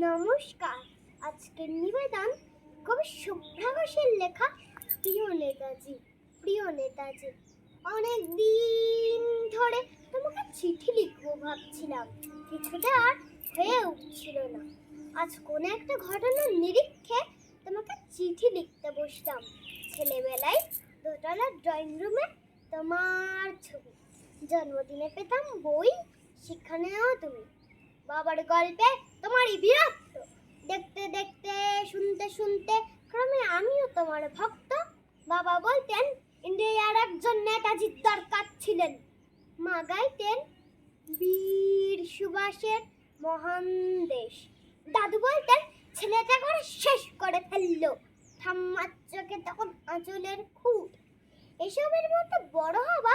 নমস্কার। আজকের নিবেদন কবি শুভ্রা ঘোষের লেখা প্রিয় নেতাজি প্রিয় নেতাজি। অনেক দিন ধরে তোমাকে চিঠি লিখব ভাবছিলাম। কিছুতে আর হয়ে উঠছিল না। আজ কোনো একটা ঘটনার নিরীক্ষে তোমাকে চিঠি লিখতে বসলাম। ছেলেবেলায় দোতলার ড্রয়িং রুমে তোমার ছবি। জন্মদিনে পেতাম বই সেখানেও তুমি। বাবার গল্পে তোমারই বিরক্ত। দেখতে দেখতে, শুনতে শুনতে ক্রমে আমিও তোমার ভক্ত। বাবা বলতেন ইন্ডিয়ার একজন নেতাজির দরকার ছিলেন। মা গাইতেন, বীর সুভাষের মহান দেশ। দাদু বলতেন, ছেলেটা করে শেষ করে ফেলল। ঠাম্মার চোখে তখন আঁচলের খুঁট এসবের মধ্যে বড় হবা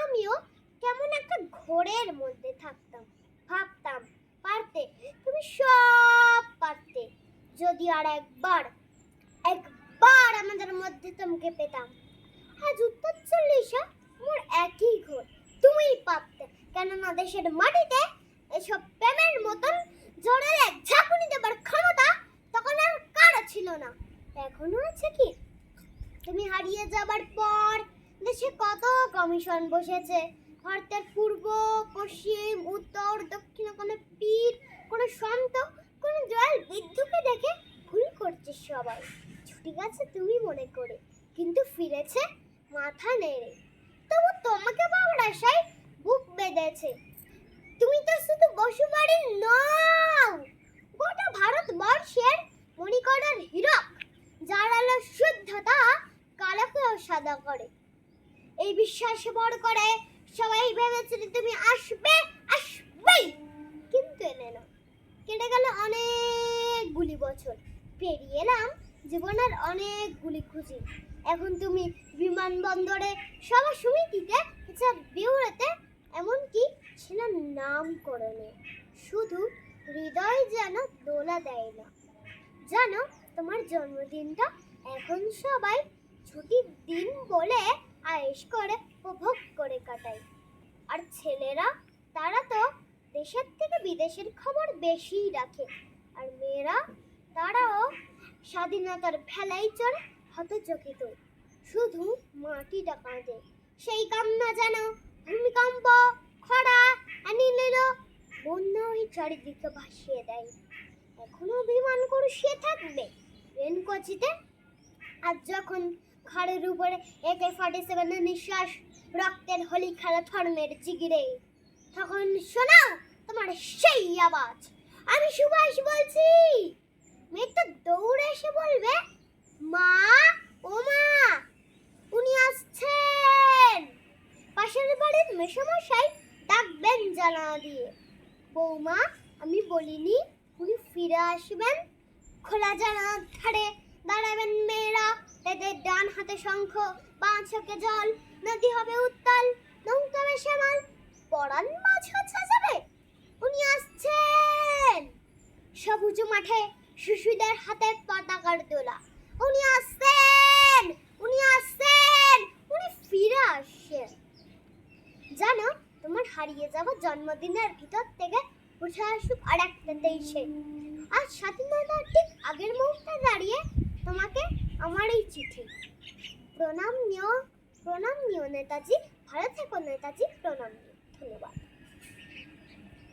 আমিও কেমন একটা ঘোরের মধ্যে থাকতাম, ভাবতাম পারতে তুমি সব পারতে আর একবার একবার আমাদের মধ্যে তোমাকে পেতাম। আজ উত্তর চল্লিশে মোর একই ঘোর। তুমিই পারতে কেননা দেশের মাটিতে এসব প্রেমের মতন জোরে এক ঝাঁকুনি দেবার ক্ষমতা তখন আর কারও ছিল না। এখনও আছে কি? তুমি হারিয়ে যাবার পর দেশে কত কমিশন বসেছে? ভারতের পূর্ব, পশ্চিম, উত্তর, দক্ষিণে, কোনো সন্ত কোনো জল বিদ্যুকে দেখে ভুল করছে সবাই ছুটি গেছে তুমি মনে করে, কিন্তু ফিরেছে মাথা নেড়ে। তবু তোমাকে পাওয়ার আশায় বুক বেঁধেছে। তুমি তো শুধু বসুবাড়ির নও। গোটা ভারতবর্ষের মণিকণার হীরক, যার আলো শুদ্ধতা কালাকেও সাদা করে। এই বিশ্বাসে বড় করে, সবাই ভেবেছিল তুমি আসবে, আসবেই। কিন্তু এলে না। কেটে গেল অনেকগুলি বছর। পেরিয়ে এলাম জীবনের অনেকগুলি খুঁজি। এখন তুমি বিমানবন্দরে সভা সমিতিতে এছাড়া বিউরেতে এমনকি ছেলের নাম করে নে শুধু হৃদয় যেন দোলা দেয় না। জানো, তোমার জন্মদিনটা এখন সবাই ছুটির দিন বলে আয়েশ করে, উপভোগ করে কাটায়। আর ছেলেরা, তারা তো দেশের থেকে বিদেশের খবর বেশিই রাখে। আর মেয়েরা তারাও স্বাধীনতার ভেলাই চড়ে হতচকিত। শুধু মাটিটা কাঁদে। সেই কান্না যেন ভূমিকম্প, খরা আনিল বন্যা ওই চারিদিকে ভাসিয়ে দেয়। এখনও বিমান করুষিয়ে থাকবে রেনকোচিতে? আর যখন ঘাড়ের উপরে একে ফর্টি সেভেনের নিঃশ্বাস, রক্তের হোলি খেলা ধর্মের জিগিরে, তখন শোনাও তোমার সেই আওয়াজ। আমি সুভাষ বলছি। মেয়েটা দৌড়ে এসে বলবে, মা, ও মা, উনি আসছেন। পাশের বাড়ির মেশামশাই ডাকবেন জানা দিয়ে, বৌমা, আমি বলিনি উনি ফিরে আসবেন। খোলা জানার ধারে দাঁড়াবেন মেয়েরা। তাদের ডান হাতে শঙ্খ, বাঁ চোখে জল, নদী হবে উত্তাল, নৌকা শ্যামাল পরান মাছ হচ্ছে যাবে। উনি আসছেন। সবুজ মাঠে শিশুদের হাতে পতাকার তোলা উনি আসছেন উনি আসছেন, উনি ফিরে আসছেন। জানো, তোমার হারিয়ে যাওয়া জন্মদিনের ভিতর থেকে উঠে আসুক আর একটা তেইশে আজ স্বাধীনতার ঠিক আগের মুহূর্তে দাঁড়িয়ে তোমাকে আমার এই চিঠি। প্রণাম নিও প্রণাম নিও নেতাজি ভালো থেকো নেতাজি, প্রণাম নিও। ধন্যবাদ।